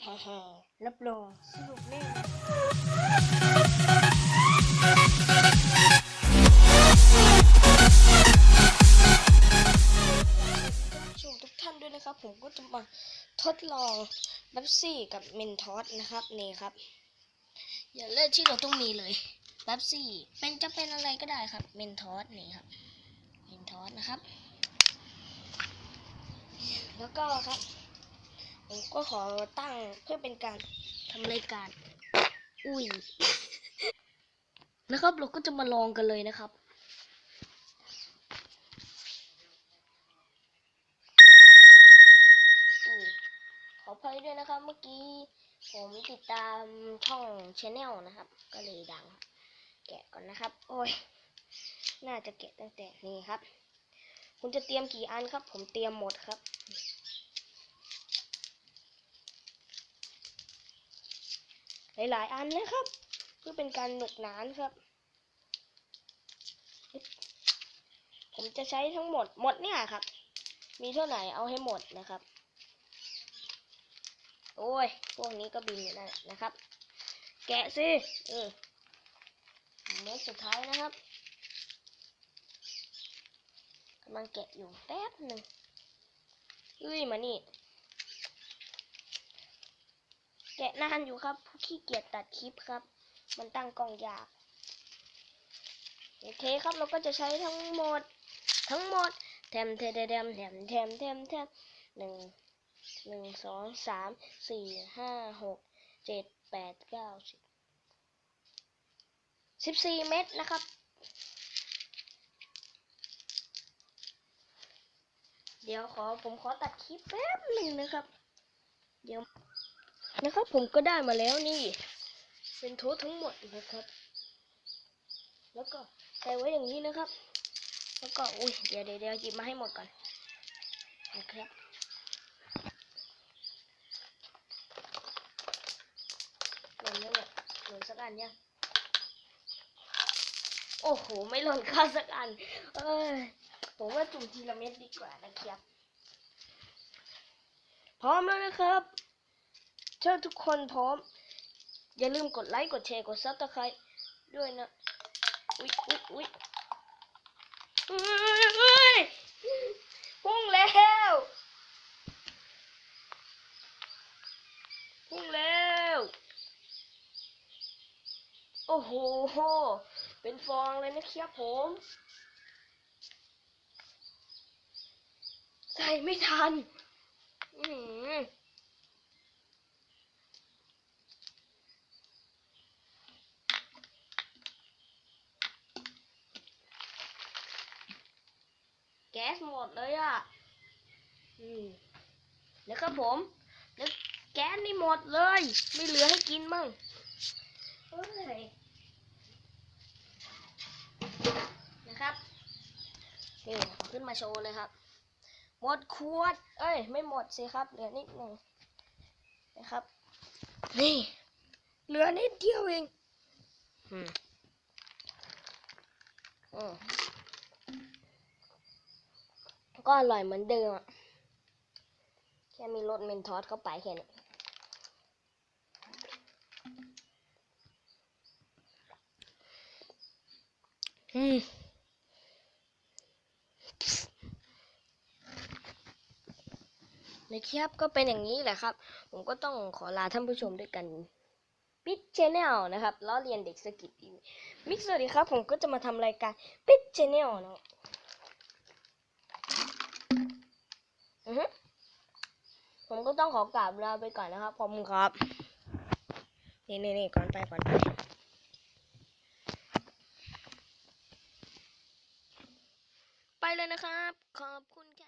แฮ่ๆรับรองสนุกแน่ชมทุกท่านด้วยนะครับ ผมก็จะมาทดลองเบบซี่กับเมนทอสนะครับนี่ครับ อย่างแรกที่เราต้องมีเลยเบบซี่เป็นจะเป็นอะไรก็ได้ครับเมนทอสนี่ครับเมนทอสนะครับ แล้วก็ครับ ผมก็ขอตั้งเพื่อเป็นการทำรายการ อุ้ย นะครับ เราก็จะมาลองกันเลยนะครับอขออภัยด้วยนะครับ เมื่อกี้ผมติดตามช่องชาแนลนะครับ ก็เลยดัง แกะก่อนนะครับ โอ้ย น่าจะแกะตั้งแต่นี่ครับ คุณจะเตรียมกี่อันครับ ผมเตรียมหมดครับ หลายๆ อันเลยครับ เพื่อเป็นการหนุกหนานครับ ผมจะใช้ทั้งหมดหมดเนี่ยครับ มีเท่าไหร่เอาให้หมดนะครับ โอ้ย พวกนี้ก็บินอยู่นั่นนะครับ แกะสิเออเม็ดสุดท้ายนะครับกำลังแกะอยู่แป๊บหนึ่งเอ้ยมานี่ แกะนานอยู่ครับขี้เกียจตัดคลิปครับ มันตั้งกล้องยากโอเคครับเราก็จะใช้ทั้งหมด ทั้งหมดแถมแถมแถมแถมแถมแถมแถมหนึ่งหนึ่งสองสามสี่ห้าหกเจ็ดแปดเก้าสิบสิบสี่เม็ดนะครับเดี๋ยวขอผมขอตัดคลิปแป๊บหนึ่งนะครับ เดี๋ยว นะครับ ผมก็ได้มาแล้วนี่ เป็นโทษทั้งหมดนะครับ แล้วก็ใส่ไว้อย่างนี้นะครับ แล้วก็อุ้ยเดี๋ยวเดี๋ยวเดี๋ยวหยิบมาให้หมดก่อนนะครับหล่นแล้วเนี่ยหล่นสักอันยังโอ้โห ไม่หล่นข้าวสักอัน เอ้ยผมว่าจุ่มทีละเม็ดดีกว่านะครับ พร้อมแล้วนะครับ ถ้าทุกคนพร้อม อย่าลืมกดไลค์กดแชร์กดซับสไครต์ด้วยนะ อุ๊ยอุ๊ยอุ๊ยเฮ้ยพุ่งแล้วพุ่งแล้ว โอ้โห เป็นฟองเลยนะครับผม ใส่ไม่ทัน อือ ก๊สหมดเลยอะ อืมนะครับผม แล้วแก๊สนี่หมดเลย ไม่เหลือให้กินมั่งเฮ้ยนะครับ นี่เอาขึ้นมาโชว์เลยครับ หมดขวด เอ้ย ไม่หมดสิครับ เหลือนิดหนึ่งนะครับ นี่ เหลือนิดเดียวเอง อืมอืม ก็อร่อยเหมือนเดิมอะแค่มีรสเมนทอสเข้าไปแค่นี้อืมนะครับก็เป็นอย่างนี้แหละครับ ผมก็ต้องขอลาท่านผู้ชมด้วยกันปิดชแนลนะครับล้อเรียนเด็กสกิดอีมิกสวัสดีครับ ผมก็จะมาทำรายการปิดชแนลนะ อือฮึผม ก็ต้องขอกราบลาไปก่อนนะครับขอบคุณครับ นี่นี่นี่ก่อนไปก่อนไปไปเลยนะครับ ขอบคุณค่ะ